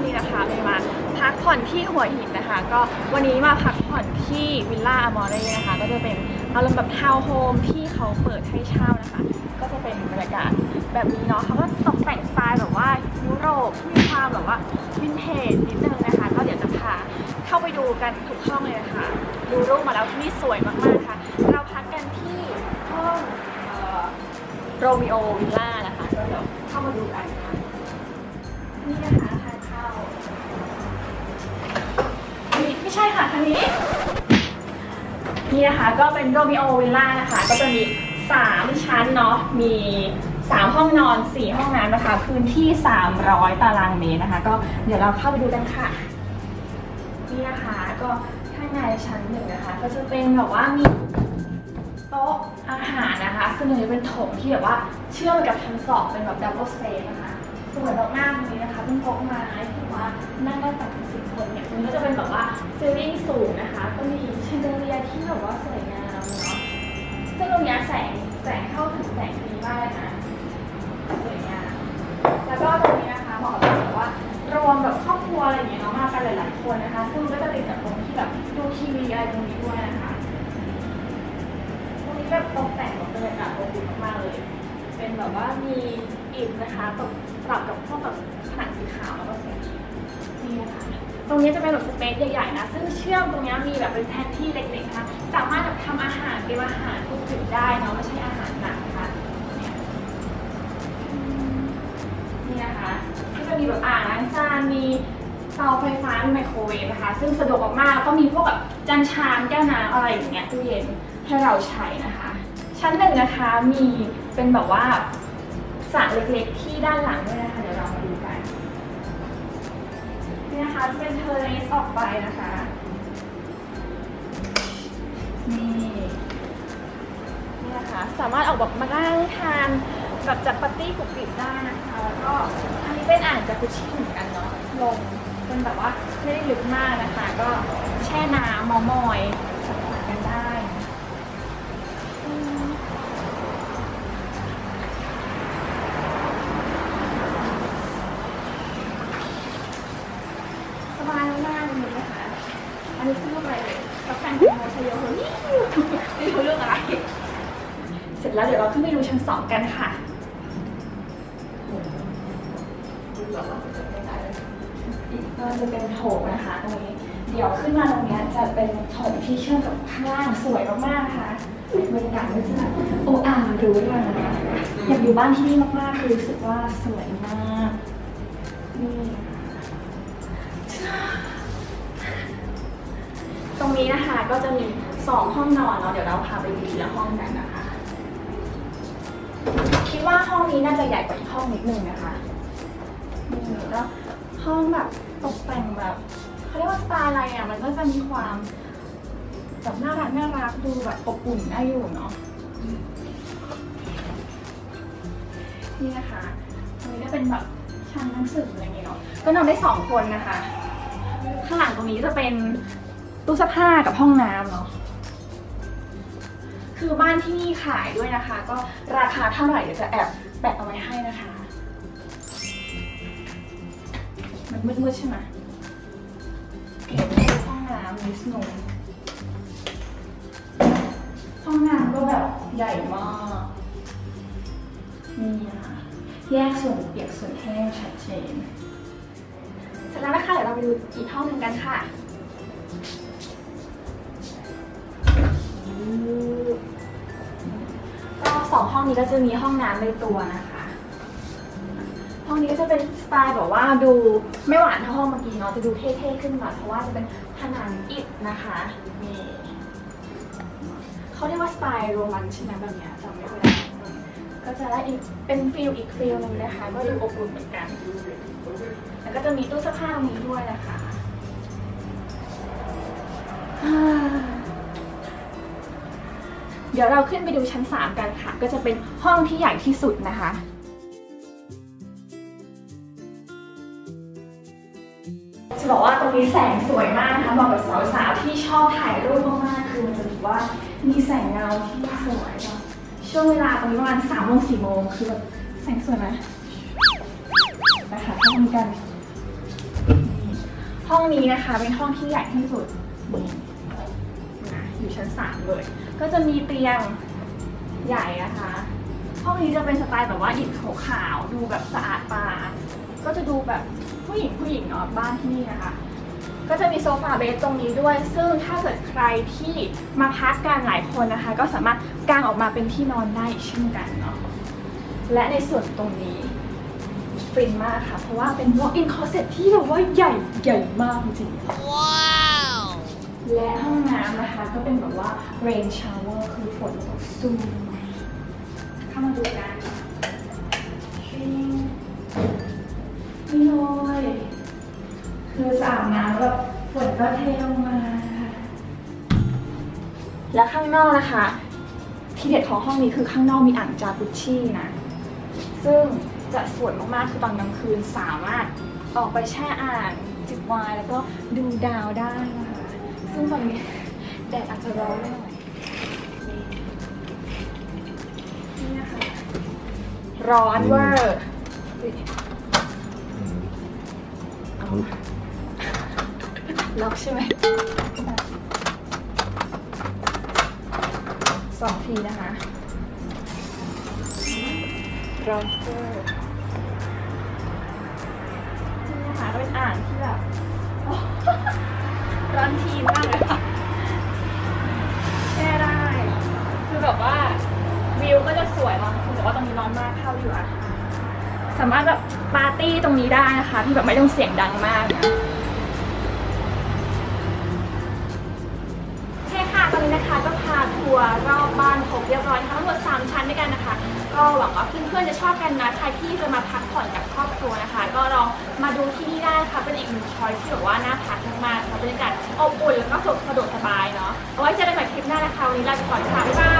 อนนี้นะคะเมย์มาพักผ่อนที่หัวหินนะคะ ก็วันนี้มาพักผ่อนที่วิลล่าอมอร์เร่นะคะ ก็จะเป็นอารมณ์แบบทาวน์โฮมที่เขาเปิดให้เช่า เป็นบรรยากาศแบบนี้เนาะเขาก็ตกแต่งสไตล์แบบว่ายุโรปที่มีความแบบว่าวินเทจนิดนึงนะคะ ก็เดี๋ยวจะพาเข้าไปดูกันทุกห้องเลยนะคะดูรูปมาแล้วที่นี่สวยมากๆค่ะ เราพักกันที่ห้องโรมิโอวิลล่านะคะก็เดี๋ยวเข้ามาดูกันค่ะนี่นะคะทางเข้านี่ไม่ใช่ค่ะทางนี้นี่นะคะก็เป็นโรมิโอวิลล่านะคะ ก็จะมี 3ชั้นเนาะมี3ห้องนอน4ห้องน้ำนะคะ พื้นที่300ตารางเมตรนะคะ ก็เดี๋ยวเราเข้าไปดูกันค่ะนี่นะคะก็ข้างในชั้นหนึ่งนะคะ ก็จะเป็นแบบว่ามีโต๊ะอาหารนะคะซึ่งอันเป็นโถงที่แบบว่าเชื่อมกับชั้นสองเป็นแบบดับเบิลสเปซนะคะสวยมากๆตรงนี้นะคะเป็นโต๊ะไม้ที่ว่านั่งได้ตัถึงสิบคนเนี่ยตรงนี้ก็จะเป็นแบบว่าซีลิ่งสูงนะคะ ก็มีแชนเดอเลียที่แบบว่าสวยงามเนาะซึ่งต รงนี้แสงแสงเข้าถึงแสงดีมากเลยนะสวยงามแล้วก็ตรงนี้นะคะหมาะกับแบบว่ารวมแบบครอบครัวอะไรอย่างเงี้ยเนาะมากันหลายๆคนนะคะ ซึ่งก็จะติดกับตรงที่แบบดูทีวีอะไรตรงนี้ด้วยนะคะตรงนี้แบบตกแต่งแบบบรรยากาศอบอุ่นมากๆเลย เป็นแบบว่ามีอิฐนะคะตกปรับกับพวกแบบผนังสีขาวแล้วก็สี ตรงนี้จะเป็นแบบสเปซใหญ่ๆนะ ซึ่งเชื่อมตรงนี้มีแบบเป็นแพนที่เล็กๆนะคะสามารถแบบทำอาหารเตรียมอาหารทุกจุดได้เนาะไม่ใช่อาหารหนักนะคะเนี่ยอืมนี่นะคะก็จะมีแบบอ่างล้างจานมีเตาไฟฟ้าไมโครเวฟนะคะ ซึ่งสะดวกมากๆก็มีพวกแบบจานชามแก้วน้ำอะไรอย่างเงี้ยตู้เย็นให้เราใช้นะคะ ชั้นหนึ่งนะคะมีเป็นแบบว่าสระเล็กๆที่ด้านหลังด้วยนะคะ นะคะเป็นเทอร์เรสออกไปนะคะ นี่ นี่นะคะ สามารถออกแบบมานั่งทานแบบจัดปาร์ตี้กรุบกริบได้นะคะ แล้วก็อันนี้เป็นอ่างจากุชิเหมือนกันเนาะลงเป็นแบบว่าไม่ได้ลึกมากนะคะ ก็แช่น้ำมอมอย อันนี้คือเรื่องอะไรเลยกับแฟนคุณโมชโยเฮ้ยไม่รู้เรื่องอะไร เสร็จแล้วเดี๋ยวเราขึ้นไปดูชั้นสองกันค่ะก็จะเป็นโถงนะคะตรงนี้ เดี๋ยวขึ้นมาตรงนี้จะเป็นโถงที่เชื่อมกับข้างล่างสวยมากๆค่ะบรรยากาศก็จะโอ้อ่ารู้ด้วยนะคะอยากอยู่บ้านที่นี่มากๆคือรู้สึกว่าสวยมากนี่ค่ะต รงนี้นะคะก็จะมีสองห้องนอนเนาะเดี๋ยวเราพาไปดูทีละห้องกันนะคะ คิดว่าห้องนี้น่าจะใหญ่กว่าอีกห้องนิดนึงนะคะนี่แล้วห้องแบบตกแต่งแบบเขาเรียกว่าสไตล์อะไรอะมันก็จะมีความแบบน่ารักน่ารักดูแบบอบอุ่นได้อยู่เนาะนี่นะคะตรงนี้ก็เป็นแบบชั้นหนังสืออะไรอย่างเงี้ยเนาะก็นอนได้สองคนนะคะ ข้างหลังตรงนี้จะเป็น ตู้เสื้อผ้ากับห้องน้ำเนาะคือบ้านที่นี่ขายด้วยนะคะ ก็ราคาเท่าไหร่เดี๋ยวจะแอบแปะเอาไว้ให้นะคะ มันมืดๆใช่ไหมห้องน้ำนิสโนห้องน้ำก็แบบใหญ่มากนี่นะคะแยกส่วนเปียกส่วนแห้งชัดเจนเสร็จแล้วนะคะเดี๋ยวเราไปดูอีกห้องหนึ่งกันค่ะ สองห้องนี้ก็จะมีห้องน้ำในตัวนะคะ ห้องนี้ก็จะเป็นสไตล์แบบว่าดูไม่หวานเท่าห้องเมื่อกี้เนาะจะดูเท่ๆขึ้นหน่อยเพราะว่าจะเป็นผนังอิฐนะคะนี่เขาเรียกว่าสไตล์โรมันใช่ไหมแบบเนี้ยจำไม่ได้ก็จะได้อีกเป็นฟิลอีกฟิลหนึงนะคะ ก็ดูอบอุ่นเหมือนกัน แล้วก็จะมีตู้เสื้อผ้าตรงนี้ด้วยนะคะ ดี๋ยวดี๋ยวเราขึ้นไปดูชั้น 3 กันค่ะ ก็จะเป็นห้องที่ใหญ่ที่สุดนะคะจะบอกว่าตรงนี้แสงสวยมากนะคะเหมาะกับสาวๆที่ชอบถ่ายรูปมากๆคือมันจะแบบว่ามีแสงเงาที่สวยช่วงเวลาตรงนี้ประมาณสามโมงสี่โมงคือแบบแสงสวยไหมไปหาห้องนี้กัน ห้องนี้นะคะเป็นห้องที่ใหญ่ที่สุดอยู่ชั้นสามเลย ก็จะมีเตียงใหญ่นะคะ ห้องนี้จะเป็นสไตล์แบบว่าอิฐขาวๆดูแบบสะอาดตา ก็จะดูแบบผู้หญิงผู้หญิงเนาะบ้านที่นี่นะคะ ก็จะมีโซฟาเบสตรงนี้ด้วย ซึ่งถ้าเกิดใครที่มาพักกันหลายคนนะคะ ก็สามารถกางออกมาเป็นที่นอนได้เช่นกันเนาะ และในส่วนตรงนี้ฟินมากค่ะ เพราะว่าเป็น walk-in closet ที่แบบว่าใหญ่ใหญ่มากจริงๆ และห้องน้ำนะคะก็เป็นแบบว่า rain shower คือฝนตกซูมเข้ามาดูกันนี่เลยคือสระอาบน้ำแบบฝนก็เทลงมาค่ะและข้างนอกนะคะ ที่เด็ดของห้องนี้คือข้างนอกมีอ่างจากุชชี่นะ ซึ่งจะสวยมากๆคือตอนกลางคืนสามารถออกไปแช่อ่างจิบไวน์แล้วก็ดูดาวได้นะคะ ซึ่งตอนนี้แดดอาจจะร้อนหน่อยนี่นะคะ ร้อนเวอร์ล็อกใช่ไหมสองทีนะคะร้อนเวอร์นี่นะคะก็เป็นอ่าง จะสวยมากคือแต่ว่าตรงนี้ร้อนมากเข้าอยู่อะสามารถแบบปาร์ตี้ตรงนี้ได้นะคะ ที่แบบไม่ต้องเสียงดังมากนะโอเคค่ะตอนนี้นะคะก็พาทัวร์รอบบ้านครบเรียบร้อยนะคะทั้งหมด 3 ชั้นด้วยกันนะคะ ก็หวังว่าเพื่อนๆจะชอบกันนะใครที่จะมาพักผ่อนกับครอบครัวนะคะ ก็ลองมาดูที่นี่ได้ค่ะเป็นอีกหนึ่งช้อยที่แบบว่าน่าพักมากๆค่ะบรรยากาศอบอุ่นแล้วก็สะดวกสบายเนาะเอาไว้เจอกันใหม่คลิปหน้านะคะวันนี้ลาไปก่อนค่ะบ๊ายบาย